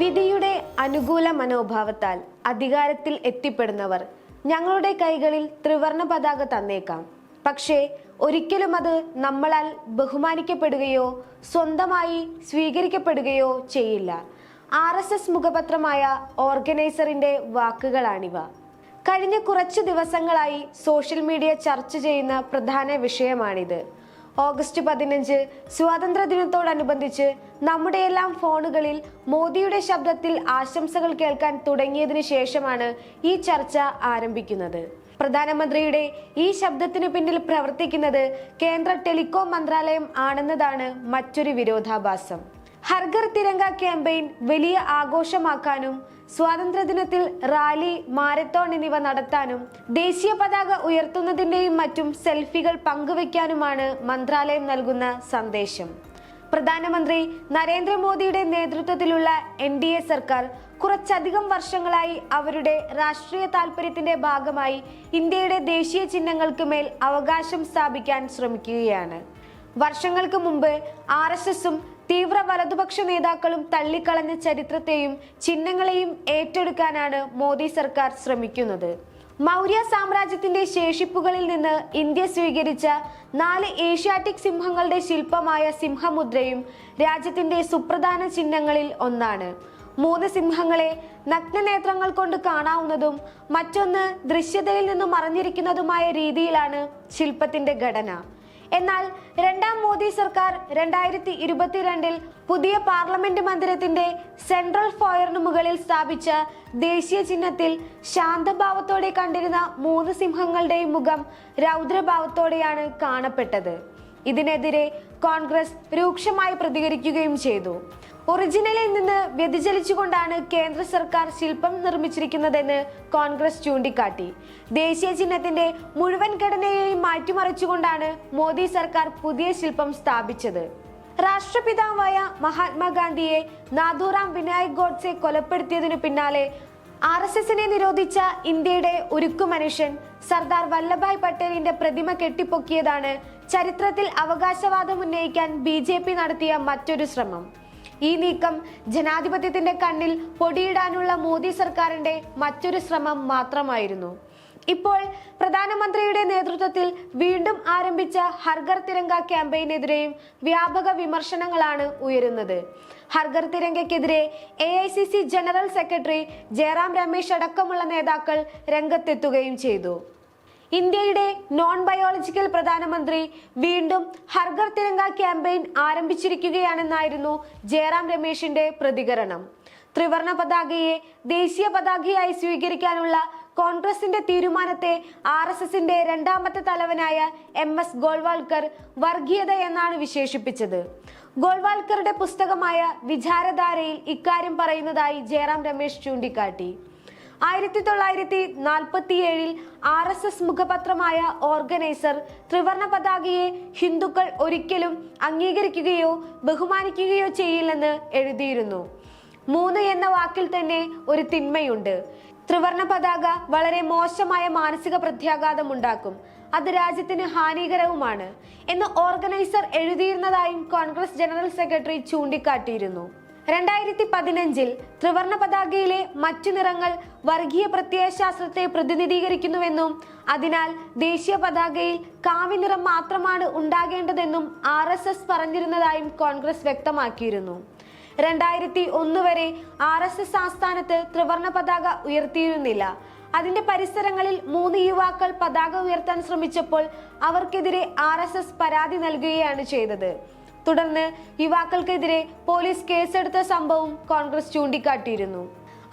വിധിയുടെ അനുകൂല മനോഭാവത്താൽ അധികാരത്തിൽ എത്തിപ്പെടുന്നവർ ഞങ്ങളുടെ കൈകളിൽ ത്രിവർണ പതാക തന്നേക്കാം. പക്ഷേ ഒരിക്കലും അത് നമ്മളാൽ ബഹുമാനിക്കപ്പെടുകയോ സ്വന്തമായി സ്വീകരിക്കപ്പെടുകയോ ചെയ്യില്ല. ആർ എസ് എസ് മുഖപത്രമായ ഓർഗനൈസറിന്റെ വാക്കുകളാണിവ. കഴിഞ്ഞ കുറച്ച് ദിവസങ്ങളായി സോഷ്യൽ മീഡിയ ചർച്ച ചെയ്യുന്ന പ്രധാന വിഷയമാണിത്. ഓഗസ്റ്റ് പതിനഞ്ച് സ്വാതന്ത്ര്യ ദിനത്തോടനുബന്ധിച്ച് നമ്മുടെയെല്ലാം ഫോണുകളിൽ മോദിയുടെ ശബ്ദത്തിൽ ആശംസകൾ കേൾക്കാൻ തുടങ്ങിയതിനു ശേഷമാണ് ഈ ചർച്ച ആരംഭിക്കുന്നത്. പ്രധാനമന്ത്രിയുടെ ഈ ശബ്ദത്തിന് പിന്നിൽ പ്രവർത്തിക്കുന്നത് കേന്ദ്ര ടെലികോം മന്ത്രാലയം ആണെന്നതാണ് മറ്റൊരു വിരോധാഭാസം. ഹർഗർ തിരങ്ക ക്യാമ്പയിൻ വലിയ ആഘോഷമാക്കാനും സ്വാതന്ത്ര്യദിനത്തിൽ റാലി മാരത്തോൺ എന്നിവ നടത്താനും ദേശീയ പതാക ഉയർത്തുന്നതിന്റെയും മറ്റും സെൽഫികൾ പങ്കുവയ്ക്കാനുമാണ് മന്ത്രാലയം നൽകുന്ന സന്ദേശം. പ്രധാനമന്ത്രി നരേന്ദ്രമോദിയുടെ നേതൃത്വത്തിലുള്ള എൻ ഡി എ സർക്കാർ കുറച്ചധികം വർഷങ്ങളായി അവരുടെ രാഷ്ട്രീയ താൽപര്യത്തിന്റെ ഭാഗമായി ഇന്ത്യയുടെ ദേശീയ ചിഹ്നങ്ങൾക്ക് മേൽ അവകാശം സ്ഥാപിക്കാൻ ശ്രമിക്കുകയാണ്. വർഷങ്ങൾക്ക് മുമ്പ് ആർ എസ് എസും തീവ്ര വലതുപക്ഷ നേതാക്കളും തള്ളിക്കളഞ്ഞ ചരിത്രത്തെയും ചിഹ്നങ്ങളെയും ഏറ്റെടുക്കാനാണ് മോദി സർക്കാർ ശ്രമിക്കുന്നത്. മൗര്യ സാമ്രാജ്യത്തിന്റെ ശേഷിപ്പുകളിൽ നിന്ന് ഇന്ത്യ സ്വീകരിച്ച നാല് ഏഷ്യാറ്റിക് സിംഹങ്ങളുടെ ശില്പമായ സിംഹമുദ്രയും രാജ്യത്തിന്റെ സുപ്രധാന ചിഹ്നങ്ങളിൽ ഒന്നാണ്. മൂന്ന് സിംഹങ്ങളെ നഗ്നനേത്രങ്ങൾ കൊണ്ട് കാണാവുന്നതും മറ്റൊന്ന് ദൃശ്യതയിൽ നിന്നും മറഞ്ഞിരിക്കുന്നതുമായ രീതിയിലാണ് ശില്പത്തിന്റെ ഘടന. എന്നാൽ രണ്ടാം മോദി സർക്കാർ രണ്ടായിരത്തി ഇരുപത്തിരണ്ടിൽ പുതിയ പാർലമെന്റ് മന്ദിരത്തിന്റെ സെൻട്രൽ ഫോയറിന് മുകളിൽ സ്ഥാപിച്ച ദേശീയ ചിഹ്നത്തിൽ ശാന്തഭാവത്തോടെ കണ്ടിരുന്ന മൂന്ന് സിംഹങ്ങളുടെയും മുഖം രൗദ്രഭാവത്തോടെയാണ് കാണപ്പെട്ടത്. ഇതിനെതിരെ കോൺഗ്രസ് രൂക്ഷമായി പ്രതികരിക്കുകയും ചെയ്തു. ഒറിജിനലിൽ നിന്ന് വ്യതിചലിച്ചുകൊണ്ടാണ് കേന്ദ്ര സർക്കാർ ശില്പം നിർമ്മിച്ചിരിക്കുന്നതെന്ന് കോൺഗ്രസ് ചൂണ്ടിക്കാട്ടി. ദേശീയ ചിഹ്നത്തിന്റെ മുഴുവൻ ഘടനയെയും മാറ്റിമറിച്ചുകൊണ്ടാണ് മോദി സർക്കാർ പുതിയ ശില്പം സ്ഥാപിച്ചത്. രാഷ്ട്രപിതാവായ മഹാത്മാഗാന്ധിയെ നാഥൂറാം വിനായക് ഗോഡ്സെ കൊലപ്പെടുത്തിയതിനു പിന്നാലെ ആർ എസ് എസിനെ നിരോധിച്ച ഇന്ത്യയുടെ ഉരുക്കു മനുഷ്യൻ സർദാർ വല്ലഭായ് പട്ടേലിന്റെ പ്രതിമ കെട്ടിപ്പൊക്കിയതാണ് ചരിത്രത്തിൽ അവകാശവാദം ഉന്നയിക്കാൻ ബി നടത്തിയ മറ്റൊരു ശ്രമം. ഈ നീക്കം ജനാധിപത്യത്തിന്റെ കണ്ണിൽ പൊടിയിടാനുള്ള മോദി സർക്കാരിന്റെ മറ്റൊരു ശ്രമം മാത്രമായിരുന്നു. ഇപ്പോൾ പ്രധാനമന്ത്രിയുടെ നേതൃത്വത്തിൽ വീണ്ടും ആരംഭിച്ച ഹർഗർ തിരങ്ക ക്യാമ്പയിനെതിരെയും വ്യാപക വിമർശനങ്ങളാണ് ഉയരുന്നത്. ഹർഗർ തിരങ്കയ്ക്കെതിരെ A I C C general secretary Jairam Ramesh അടക്കമുള്ള നേതാക്കൾ രംഗത്തെത്തുകയും ചെയ്തു. ഇന്ത്യയുടെ നോൺ ബയോളജിക്കൽ പ്രധാനമന്ത്രി വീണ്ടും ഹർഗർ തിരങ്ക ക്യാമ്പയിൻ ആരംഭിച്ചിരിക്കുകയാണെന്നായിരുന്നു ജയറാം രമേശിന്റെ പ്രതികരണം. ത്രിവർണ പതാകയെ ദേശീയ പതാകയായി സ്വീകരിക്കാനുള്ള കോൺഗ്രസിന്റെ തീരുമാനത്തെ ആർ എസ് എസിന്റെ രണ്ടാമത്തെ തലവനായ എം എസ് ഗോൾവാൾക്കർ വർഗീയത എന്നാണ് വിശേഷിപ്പിച്ചത്. ഗോൾവാൾക്കറുടെ പുസ്തകമായ വിചാരധാരയിൽ ഇക്കാര്യം പറയുന്നതായി ജയറാം രമേശ് ചൂണ്ടിക്കാട്ടി. ആയിരത്തി തൊള്ളായിരത്തി നാൽപ്പത്തി ഏഴിൽ ആർ എസ് എസ് മുഖപത്രമായ ഓർഗനൈസർ ത്രിവർണ പതാകയെ ഹിന്ദുക്കൾ ഒരിക്കലും അംഗീകരിക്കുകയോ ബഹുമാനിക്കുകയോ ചെയ്യില്ലെന്ന് എഴുതിയിരുന്നു. മൂന്ന് എന്ന വാക്കിൽ തന്നെ ഒരു തിന്മയുണ്ട്. ത്രിവർണ പതാക വളരെ മോശമായ മാനസിക പ്രത്യാഘാതം ഉണ്ടാക്കും അത് രാജ്യത്തിന് ഹാനികരവുമാണ് എന്ന് ഓർഗനൈസർ എഴുതിയിരുന്നതായും കോൺഗ്രസ് ജനറൽ സെക്രട്ടറി ചൂണ്ടിക്കാട്ടിയിരുന്നു. രണ്ടായിരത്തി പതിനഞ്ചിൽ ത്രിവർണ പതാകയിലെ മറ്റു നിറങ്ങൾ വർഗീയ പ്രത്യയശാസ്ത്രത്തെ പ്രതിനിധീകരിക്കുന്നുവെന്നും അതിനാൽ ദേശീയ പതാകയിൽ കാവ്യനിറം മാത്രമാണ് ഉണ്ടാകേണ്ടതെന്നും ആർ എസ് എസ് പറഞ്ഞിരുന്നതായും കോൺഗ്രസ് വ്യക്തമാക്കിയിരുന്നു. രണ്ടായിരത്തി ഒന്ന് വരെ ആർ എസ് എസ് ആസ്ഥാനത്ത് ത്രിവർണ പതാക ഉയർത്തിയിരുന്നില്ല. അതിന്റെ പരിസരങ്ങളിൽ മൂന്ന് യുവാക്കൾ പതാക ഉയർത്താൻ ശ്രമിച്ചപ്പോൾ അവർക്കെതിരെ ആർ പരാതി നൽകുകയാണ് ചെയ്തത്. തുടർന്ന് യുവാക്കൾക്കെതിരെ പോലീസ് കേസെടുത്ത സംഭവം കോൺഗ്രസ് ചൂണ്ടിക്കാട്ടിയിരുന്നു.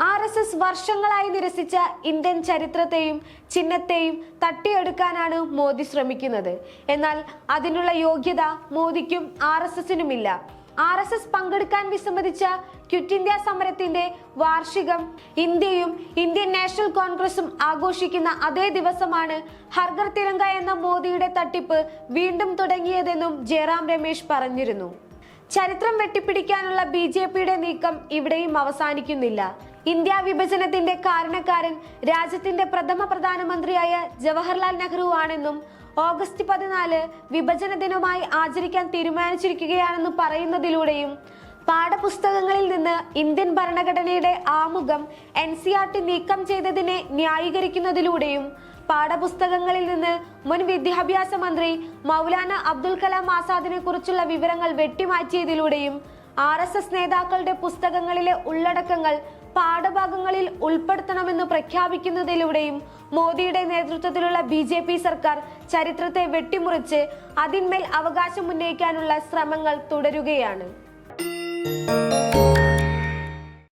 ആർ എസ് എസ് വർഷങ്ങളായി നിരസിച്ച ഇന്ത്യൻ ചരിത്രത്തെയും ചിഹ്നത്തെയും തട്ടിയെടുക്കാനാണ് മോദി ശ്രമിക്കുന്നത്. എന്നാൽ അതിനുള്ള യോഗ്യത മോദിക്കും ആർ എസ് എസിനുമില്ല. ആർ എസ് എസ് പങ്കെടുക്കാൻ വിസമ്മതിച്ച ക്വിറ്റ് ഇന്ത്യ സമരത്തിന്റെ വാർഷികം ഇന്ത്യയും ഇന്ത്യൻ നാഷണൽ കോൺഗ്രസും ആഘോഷിക്കുന്ന അതേ ദിവസമാണ് ഹർഗർ തിരങ്ക എന്ന മോദിയുടെ തട്ടിപ്പ് വീണ്ടും തുടങ്ങിയതെന്നും ജയറാം രമേശ് പറഞ്ഞിരുന്നു. ചരിത്രം വെട്ടിപ്പിടിക്കാനുള്ള ബി ജെ പിയുടെ നീക്കം ഇവിടെയും അവസാനിക്കുന്നില്ല. ഇന്ത്യ വിഭജനത്തിന്റെ കാരണക്കാരൻ രാജ്യത്തിന്റെ പ്രഥമ പ്രധാനമന്ത്രിയായ ജവഹർലാൽ നെഹ്റു ആണെന്നും ഓഗസ്റ്റ് പതിനാല് വിഭജന ദിനമായി ആചരിക്കാൻ തീരുമാനിച്ചിരിക്കുകയാണെന്ന് പറയുന്നതിലൂടെയും പാഠപുസ്തകങ്ങളിൽ നിന്ന് ഇന്ത്യൻ ഭരണഘടനയുടെ ആമുഖം എൻ സി ആർ ടി നീക്കം ചെയ്തതിനെ ന്യായീകരിക്കുന്നതിലൂടെയും പാഠപുസ്തകങ്ങളിൽ നിന്ന് മുൻ വിദ്യാഭ്യാസ മന്ത്രി മൗലാന അബ്ദുൽ കലാം ആസാദിനെ കുറിച്ചുള്ള വിവരങ്ങൾ വെട്ടിമാറ്റിയതിലൂടെയും ആർ എസ് എസ് നേതാക്കളുടെ പുസ്തകങ്ങളിലെ ഉള്ളടക്കങ്ങൾ പാഠഭാഗങ്ങളിൽ ഉൾപ്പെടുത്തണമെന്ന് പ്രഖ്യാപിക്കുന്നതിലൂടെയും മോദിയുടെ നേതൃത്വത്തിലുള്ള ബി ജെ പി സർക്കാർ ചരിത്രത്തെ വെട്ടിമുറിച്ച് അതിന്മേൽ അവകാശം ഉന്നയിക്കാനുള്ള ശ്രമങ്ങൾ തുടരുകയാണ്.